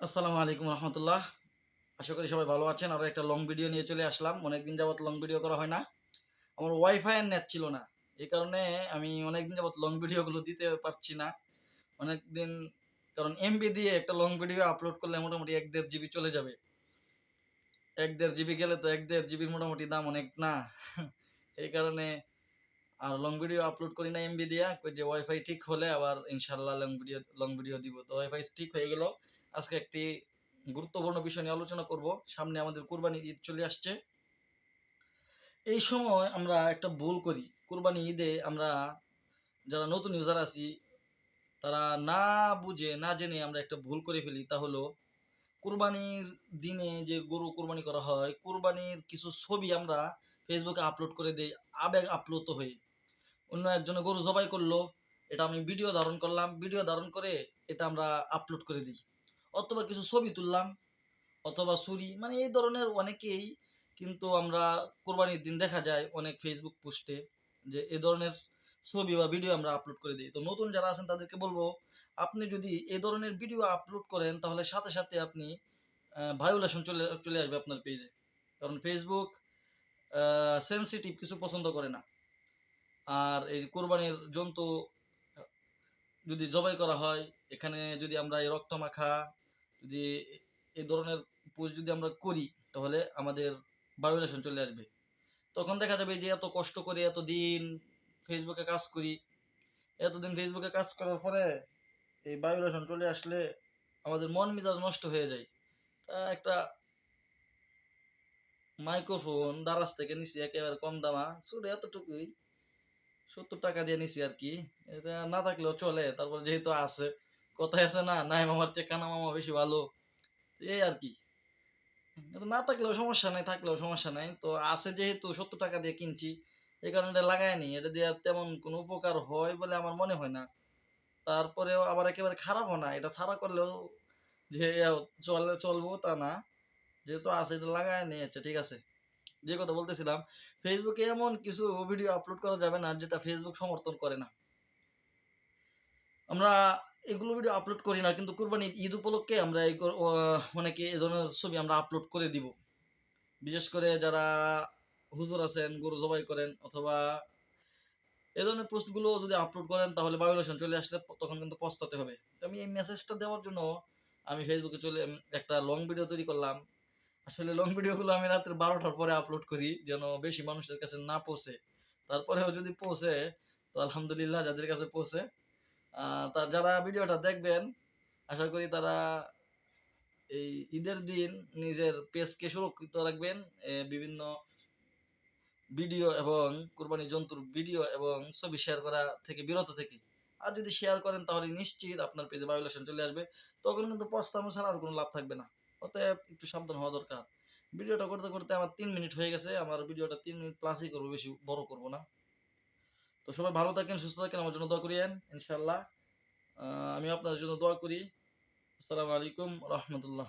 আসসালামু আলাইকুম রহমতুল্লাহ। আশা করি সবাই ভালো আছেন। আরও একটা লং ভিডিও নিয়ে চলে আসলাম। অনেকদিন যাবত লং ভিডিও করা হয় না। আমার ওয়াইফাই এর নেট ছিল না। এই কারণে আমি অনেকদিন যাবত লং ভিডিওগুলো দিতে পারছি না। অনেকদিন কারণ এমবি দিয়ে একটা লং ভিডিও আপলোড করলে মোটামুটি এক দেড় জিবি চলে যাবে। এক দেড় জিবি গেলে তো এক দেড় জিবির মোটামুটি দাম অনেক না। এই কারণে আর লং ভিডিও আপলোড করি না এমবি দিয়া। যে ওয়াইফাই ঠিক হলে আবার ইনশাল্লাহ লং ভিডিও লং ভিডিও দিব। তো ওয়াইফাই ঠিক হয়ে গেল। আজকে একটি গুরুত্বপূর্ণ বিষয় নিয়ে আলোচনা করব। সামনে আমাদের কুরবানি ঈদ চলে আসছে। এই সময় আমরা একটা ভুল করি। কুরবানি ঈদে আমরা যারা নতুন ইউজার আছি, তারা না বুঝে, না জেনে আমরা একটা ভুল করে ফেলি। তা হলো, কুরবানির দিনে যে গরু কুরবানি করা হয়, কুরবানির কিছু ছবি আমরা ফেসবুকে আপলোড করে দেই, আবেগ আপ্লুত হয়ে। অন্য একজনে গরু জবাই করল, এটা আমি ভিডিও ধারণ করলাম। ভিডিও ধারণ করে এটা আমরা আপলোড করে দিই। অথবা কিছু ছবি তুললাম, অথবা ছুরি মানে এই ধরনের অনেকেই কিন্তু আমরা কোরবানির দিন দেখা যায় অনেক ফেসবুক পোস্টে যে এ ধরনের ছবি বা ভিডিও আমরা আপলোড করে দিই। তো নতুন যারা আছেন তাদেরকে বলব, আপনি যদি এ ধরনের ভিডিও আপলোড করেন, তাহলে সাথে সাথে আপনি ভায়োলেশন চলে চলে আসবে আপনার পেজে কারণ ফেসবুক সেন্সিটিভ কিছু পছন্দ করে না। আর এই কোরবানির জন্তু যদি জবাই করা হয়, এখানে যদি আমরা এই রক্ত মাখা যদি এই ধরনের পোস্ট যদি আমরা করি, তাহলে আমাদের ভায়োলেশন চলে আসবে। তখন দেখা যাবে যে এত কষ্ট করে এত দিন ফেসবুকে কাজ করি, এতদিন ফেসবুকে কাজ করার পরে এই ভায়োলেশন চলে আসলে আমাদের মন মেজাজ নষ্ট হয়ে যায়। তা একটা মাইক্রোফোন দারাজ থেকে নিচে একেবারে কম দামা ছোট এতটুকুই। সত্তর টাকা দিয়ে নিছি আর কি। এটা না থাকলেও চলে, তারপর যেহেতু আছে কথায় আছে না, নাই মামার চেয়ে কানা মামা বেশি ভালো। এই আর কি। না থাকলেও সমস্যা নাই, থাকলেও সমস্যা নাই। তো আছে যেহেতু সত্তর টাকা দিয়ে কিনছি, এই কারণে এটা লাগায়নি এটা দিয়ে তেমন কোনো উপকার হয় বলে আমার মনে হয় না। তারপরেও আবার একেবারে খারাপও না। এটা ছাড়া করলেও যে চলে, চলবো তা না। যেহেতু আছে, এটা লাগায় নিয়েছে ঠিক আছে। যে কথা বলতেছিলাম ফেসবুকে এমন কিছু ভিডিও আপলোড করা যাবে না যেটা ফেসবুক সমর্থন করে না। আমরা এগুলো ভিডিও আপলোড করি না, কিন্তু কুরবানির ঈদ উপলক্ষে আমরা এই অনেকে এ ধরনের ছবি আমরা আপলোড করে দিব। বিশেষ করে যারা হুজুর আছেন, গরু জবাই করেন, অথবা এ ধরনের পোস্টগুলো যদি আপলোড করেন, তাহলে ভায়োলেশন চলে আসলে তখন কিন্তু পস্তাতে হবে। আমি এই মেসেজটা দেওয়ার জন্য আমি ফেসবুকে চলে, একটা লং ভিডিও তৈরি করলাম। আসলে লং ভিডিওগুলো আমি রাত্রে বারোটার পরে আপলোড করি যেন বেশি মানুষের কাছে না পৌঁছে। তারপরেও যদি পৌঁছে তো আলহামদুলিল্লাহ যাদের কাছে পৌঁছে আহ, তা যারা ভিডিওটা দেখবেন আশা করি তারা এই ঈদের দিন নিজের পেজকে সুরক্ষিত রাখবেন বিভিন্ন ভিডিও এবং কুরবানি জন্তুর ভিডিও এবং ছবি শেয়ার করা থেকে বিরত থেকে। আর যদি শেয়ার করেন তাহলে নিশ্চিত আপনার পেজে ভায়োলেশন চলে আসবে। তখন কিন্তু পস্তানো ছাড়া আর কোনো লাভ থাকবে না। অতএব একটু সাবধান হওয়া দরকার। ভিডিওটা করতে করতে আমার তিন মিনিট হয়ে গেছে, আমার ভিডিওটা তিন মিনিট প্লাসই করব, বেশি বড় করব না। তো সবাই ভালো থাকেন, সুস্থ থাকেন, আমার জন্য দোয়া করিয়েন ইনশাল্লাহ আমি আপনাদের জন্য দোয়া করি। আসসালামু আলাইকুম, রহমতুল্লাহ।